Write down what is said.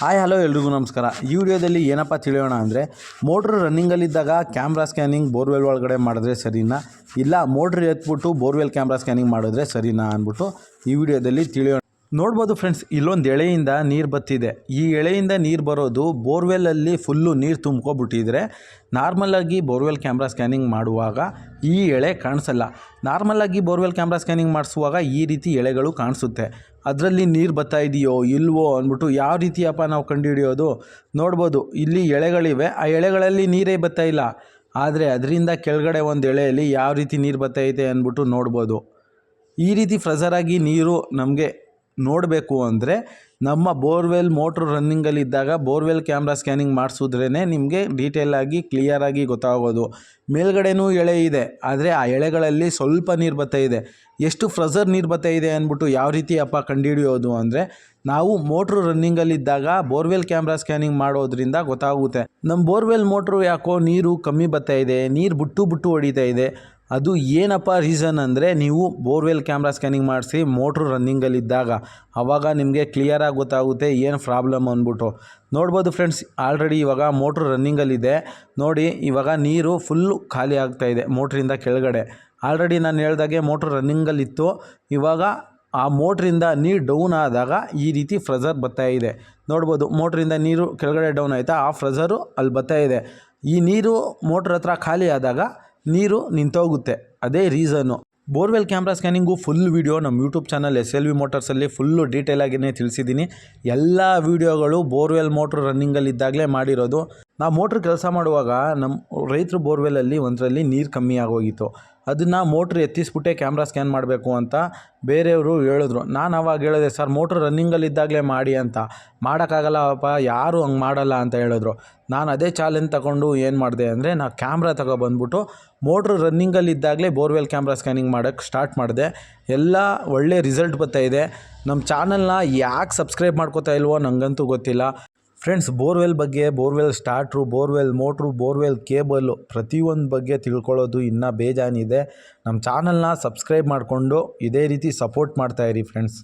Hi hello ಎಲ್ರಿಗೂ ನಮಸ್ಕಾರ. ಈ ವಿಡಿಯೋದಲ್ಲಿ ಏನಪ್ಪ ತಿಳಿಯೋಣ ಅಂದರೆ ಮೋಟ್ರ್ ರನ್ನಿಂಗಲ್ಲಿದ್ದಾಗ ಕ್ಯಾಮ್ರಾ ಸ್ಕ್ಯಾನಿಂಗ್ ಬೋರ್ವೆಲ್ ಒಳಗಡೆ ಮಾಡಿದ್ರೆ ಸರಿನಾ? ಇಲ್ಲ ಮೋಟ್ರ್ ಎತ್ಬಿಟ್ಟು ಬೋರ್ವೆಲ್ ಕ್ಯಾಮ್ರಾ ಸ್ಕ್ಯಾನಿಂಗ್ ಮಾಡಿದ್ರೆ ಸರಿನಾ ಅಂದ್ಬಿಟ್ಟು ಈ ವಿಡಿಯೋದಲ್ಲಿ ತಿಳಿಯೋಣ. ನೋಡ್ಬೋದು ಫ್ರೆಂಡ್ಸ್, ಇಲ್ಲೊಂದು ಎಳೆಯಿಂದ ನೀರು ಬತ್ತಿದೆ. ಈ ಎಳೆಯಿಂದ ನೀರು ಬರೋದು ಬೋರ್ವೆಲಲ್ಲಿ ಫುಲ್ಲು ನೀರು ತುಂಬ್ಕೊಬಿಟ್ಟಿದ್ರೆ ನಾರ್ಮಲಾಗಿ ಬೋರ್ವೆಲ್ ಕ್ಯಾಮ್ರಾ ಸ್ಕ್ಯಾನಿಂಗ್ ಮಾಡುವಾಗ ಈ ಎಳೆ ಕಾಣಿಸಲ್ಲ. ನಾರ್ಮಲಾಗಿ ಬೋರ್ವೆಲ್ ಕ್ಯಾಮ್ರಾ ಸ್ಕ್ಯಾನಿಂಗ್ ಮಾಡಿಸುವಾಗ ಈ ರೀತಿ ಎಳೆಗಳು ಕಾಣಿಸುತ್ತೆ. ಅದರಲ್ಲಿ ನೀರು ಬತ್ತಾ ಇದೆಯೋ, ಇಲ್ವೋ ಅಂದ್ಬಿಟ್ಟು ಯಾವ ರೀತಿಯಪ್ಪ ನಾವು ಕಂಡುಹಿಡಿಯೋದು? ನೋಡ್ಬೋದು, ಇಲ್ಲಿ ಎಳೆಗಳಿವೆ. ಆ ಎಳೆಗಳಲ್ಲಿ ನೀರೇ ಬತ್ತಾ ಇಲ್ಲ. ಆದರೆ ಅದರಿಂದ ಕೆಳಗಡೆ ಒಂದು ಎಳೆಯಲ್ಲಿ ಯಾವ ರೀತಿ ನೀರು ಬರ್ತಾ ಅಂದ್ಬಿಟ್ಟು ನೋಡ್ಬೋದು. ಈ ರೀತಿ ಫ್ರೆಸರಾಗಿ ನೀರು ನಮಗೆ ನೋಡಬೇಕು ಅಂದರೆ ನಮ್ಮ ಬೋರ್ವೆಲ್ ಮೋಟ್ರ್ ರನ್ನಿಂಗಲ್ಲಿದ್ದಾಗ ಬೋರ್ವೆಲ್ ಕ್ಯಾಮ್ರಾ ಸ್ಕ್ಯಾನಿಂಗ್ ಮಾಡಿಸಿದ್ರೇ ನಿಮಗೆ ಡೀಟೇಲಾಗಿ ಕ್ಲಿಯರಾಗಿ ಗೊತ್ತಾಗೋದು. ಮೇಲ್ಗಡೆನೂ ಎಳೆ ಇದೆ, ಆದರೆ ಆ ಎಳೆಗಳಲ್ಲಿ ಸ್ವಲ್ಪ ನೀರು ಬರ್ತಾ ಇದೆ. ಎಷ್ಟು ಫ್ರಜರ್ ನೀರು ಬರ್ತಾ ಇದೆ ಅಂದ್ಬಿಟ್ಟು ಯಾವ ರೀತಿ ಅಪ್ಪ ಕಂಡುಹಿಡಿಯೋದು ಅಂದರೆ ನಾವು ಮೋಟ್ರು ರನ್ನಿಂಗಲ್ಲಿದ್ದಾಗ ಬೋರ್ವೆಲ್ ಕ್ಯಾಮ್ರಾ ಸ್ಕ್ಯಾನಿಂಗ್ ಮಾಡೋದ್ರಿಂದ ಗೊತ್ತಾಗುತ್ತೆ. ನಮ್ಮ ಬೋರ್ವೆಲ್ ಮೋಟ್ರು ಯಾಕೋ ನೀರು ಕಮ್ಮಿ ಬರ್ತಾ ಇದೆ, ನೀರು ಬಿಟ್ಟು ಬಿಟ್ಟು ಹೊಡಿತಾ ಇದೆ. ಅದು ಏನಪ್ಪ ರೀಸನ್ ಅಂದರೆ ನೀವು ಬೋರ್ವೆಲ್ ಕ್ಯಾಮ್ರಾ ಸ್ಕ್ಯಾನಿಂಗ್ ಮಾಡಿಸಿ ಮೋಟ್ರು ರನ್ನಿಂಗಲ್ಲಿದ್ದಾಗ ಆವಾಗ ನಿಮಗೆ ಕ್ಲಿಯರಾಗಿ ಗೊತ್ತಾಗುತ್ತೆ ಏನು ಪ್ರಾಬ್ಲಮ್ ಅಂದ್ಬಿಟ್ಟು. ನೋಡ್ಬೋದು ಫ್ರೆಂಡ್ಸ್ ಆಲ್ರೆಡಿ ಇವಾಗ ಮೋಟ್ರು ರನ್ನಿಂಗಲ್ಲಿದೆ ನೋಡಿ, ಇವಾಗ ನೀರು ಫುಲ್ಲು ಖಾಲಿ ಆಗ್ತಾ ಇದೆ ಮೋಟ್ರಿಂದ ಕೆಳಗಡೆ. ಆಲ್ರೆಡಿ ನಾನು ಹೇಳ್ದಾಗೆ ಮೋಟ್ರ್ ರನ್ನಿಂಗಲ್ಲಿತ್ತು ಇವಾಗ ಆ ಮೋಟ್ರಿಂದ ನೀರು ಡೌನ್ ಆದಾಗ ಈ ರೀತಿ ಫ್ರೆಝರ್ ಬರ್ತಾ ಇದೆ. ನೋಡ್ಬೋದು ಮೋಟ್ರಿಂದ ನೀರು ಕೆಳಗಡೆ ಡೌನ್ ಆಯಿತಾ, ಆ ಫ್ರೆಝರು ಅಲ್ಲಿ ಬರ್ತಾ ಇದೆ. ಈ ನೀರು ಮೋಟ್ರ್ ಹತ್ರ ಖಾಲಿ ಆದಾಗ ನೀರು ನಿಂತೋಗುತ್ತೆ. ಅದೇ reason borewell camera scanning full video ನಮ್ಮ YouTube channel S L V ಮೋಟರ್ಸಲ್ಲಿ full ಡೀಟೇಲಾಗಿಯೇ ತಿಳಿಸಿದ್ದೀನಿ. ಎಲ್ಲ ವೀಡಿಯೋಗಳು ಬೋರ್ವೆಲ್ ಮೋಟ್ರ್ ರನ್ನಿಂಗಲ್ಲಿದ್ದಾಗಲೇ ಮಾಡಿರೋದು. ನಾವು ಮೋಟ್ರ್ ಕೆಲಸ ಮಾಡುವಾಗ ನಮ್ಮ ರೈತರು ಬೋರ್ವೆಲಲ್ಲಿ ಒಂದರಲ್ಲಿ ನೀರು ಕಮ್ಮಿ ಆಗೋಗಿತ್ತು. ಅದನ್ನು ಮೋಟ್ರ್ ಎತ್ತಿಸ್ಬಿಟ್ಟೆ ಕ್ಯಾಮ್ರಾ ಸ್ಕ್ಯಾನ್ ಮಾಡಬೇಕು ಅಂತ ಬೇರೆಯವರು ಹೇಳಿದ್ರು. ನಾನು ಅವಾಗ ಹೇಳಿದೆ, ಸರ್, ಮೋಟ್ರ್ ರನ್ನಿಂಗಲ್ಲಿದ್ದಾಗಲೇ ಮಾಡಿ ಅಂತ. ಮಾಡೋಕ್ಕಾಗಲ್ಲಪ್ಪ ಯಾರು ಹಂಗೆ ಮಾಡಲ್ಲ ಅಂತ ಹೇಳಿದ್ರು. ನಾನು ಅದೇ ಚಾಲೆಂಜ್ ತಗೊಂಡು ಏನು ಮಾಡಿದೆ ಅಂದರೆ, ನಾನು ಕ್ಯಾಮ್ರಾ ತಗೊಬಂದ್ಬಿಟ್ಟು ಮೋಟ್ರ್ ರನ್ನಿಂಗಲ್ಲಿದ್ದಾಗಲೇ ಬೋರ್ವೆಲ್ ಕ್ಯಾಮ್ರಾ ಸ್ಕ್ಯಾನಿಂಗ್ ಮಾಡೋಕ್ಕೆ ಸ್ಟಾರ್ಟ್ ಮಾಡಿದೆ. ಎಲ್ಲ ಒಳ್ಳೆ ರಿಸಲ್ಟ್ ಬರ್ತಾ ಇದೆ. ನಮ್ಮ ಚಾನಲ್ನ ಯಾಕೆ ಸಬ್ಸ್ಕ್ರೈಬ್ ಮಾಡ್ಕೋತಾ ಇಲ್ವೋ ನನಗಂತೂ ಗೊತ್ತಿಲ್ಲ. ಫ್ರೆಂಡ್ಸ್ ಬೋರ್ವೆಲ್ ಬಗ್ಗೆ borewell starter borewell motor borewell cable ಪ್ರತಿಯೊಂದು ಬಗ್ಗೆ ತಿಳ್ಕೊಳ್ಳೋದು ಇನ್ನೂ ಬೇಜಾನಿದೆ ನಮ್ಮ ಚಾನಲ್ನ ಸಬ್ಸ್ಕ್ರೈಬ್ ಮಾಡಿಕೊಂಡು ಇದೇ ರೀತಿ ಸಪೋರ್ಟ್ ಮಾಡ್ತಾಯಿರಿ ಫ್ರೆಂಡ್ಸ್